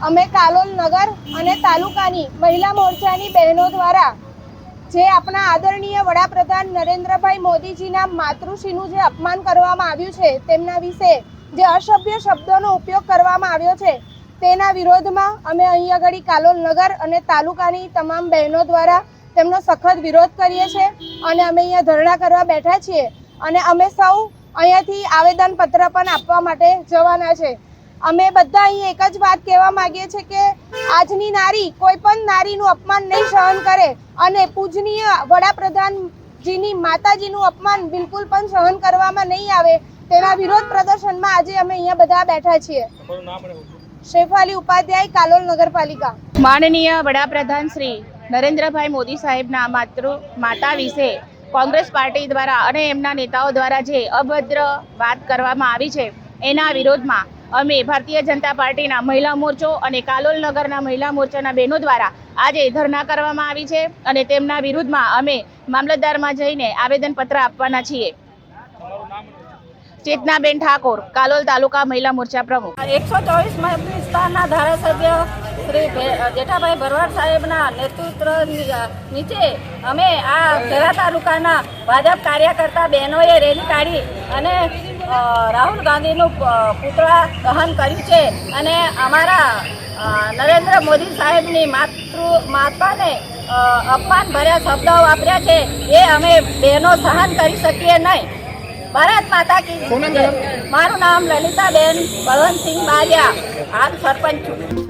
અમે કાલોલ નગર અને તાલુકાની મહિલા મોરચાની બહેનો દ્વારા જે આપણા આદરણીય વડાપ્રધાન નરેન્દ્રભાઈ મોદીજીના માતૃશ્રીનું જે અપમાન કરવામાં આવ્યું છે, તેમના વિશે જે અસભ્ય શબ્દોનો ઉપયોગ કરવામાં આવ્યો છે, તેના વિરોધમાં અમે અહીં આગળ કાલોલ નગર અને તાલુકાની તમામ બહેનો દ્વારા તેમનો સખત વિરોધ કરીએ છીએ અને અમે અહીંયા ધરણા કરવા બેઠા છીએ અને અમે સૌ અહીંયાથી આવેદનપત્ર પણ આપવા માટે જવાના છે. અમે બધા અહીં એક જ વાત કહેવા માંગીએ છીએ કે આજની નારી કોઈ પણ નારીનું અપમાન નહીં સહન કરે અને પૂજનીય વડાપ્રધાનજીની માતાજીનું અપમાન બિલકુલ પણ સહન કરવામાં નહીં આવે તેના વિરોધ પ્રદર્શનમાં આજે અમે અહીંયા બધા બેઠા છીએ. શેફાલી ઉપાધ્યાય કાલોલ નગરપાલિકા. માનનીય વડાપ્રધાન શ્રી નરેન્દ્રભાઈ મોદી સાહેબના માતૃ માતા વિશે કોંગ્રેસ પાર્ટી દ્વારા અને એમના નેતાઓ દ્વારા જે અભદ્ર વાત કરવામાં આવી છે એના વિરોધમાં અમે ભારતીય જનતા પાર્ટીના મહિલા મોરચો અને કાલોલ નગરના મહિલા મોરચાના બહેનો દ્વારા આજે ધરણા કરવામાં આવી છે અને તેમના વિરુદ્ધમાં અમે મામલતદારમાં જઈને આવેદનપત્ર આપવાના છીએ. ચેતનાબેન ઠાકોર, કાલોલ તાલુકા મહિલા મોરચા પ્રમુખ. એકસો ચોવીસ વિસ્તારના ધારાસભ્ય શ્રી જેઠાભાઈ ભરવાડ સાહેબના નેતૃત્વ નીચે અમે આ ખેડા તાલુકાના ભાજપ કાર્યકર્તા બહેનોએ રેલી કાઢી અને રાહુલ ગાંધીનું પુતળા દહન કર્યું છે અને અમારા નરેન્દ્ર મોદી સાહેબની માતૃ માતાને અપમાન ભર્યા શબ્દો વાપર્યા છે. એ અમે બહેનો સહન કરી શકીએ નહીં. ભારત માતા કી મારું નામ લલિતાબેન બળવંતસિંહ બારિયા. હાલ સરપંચ છું.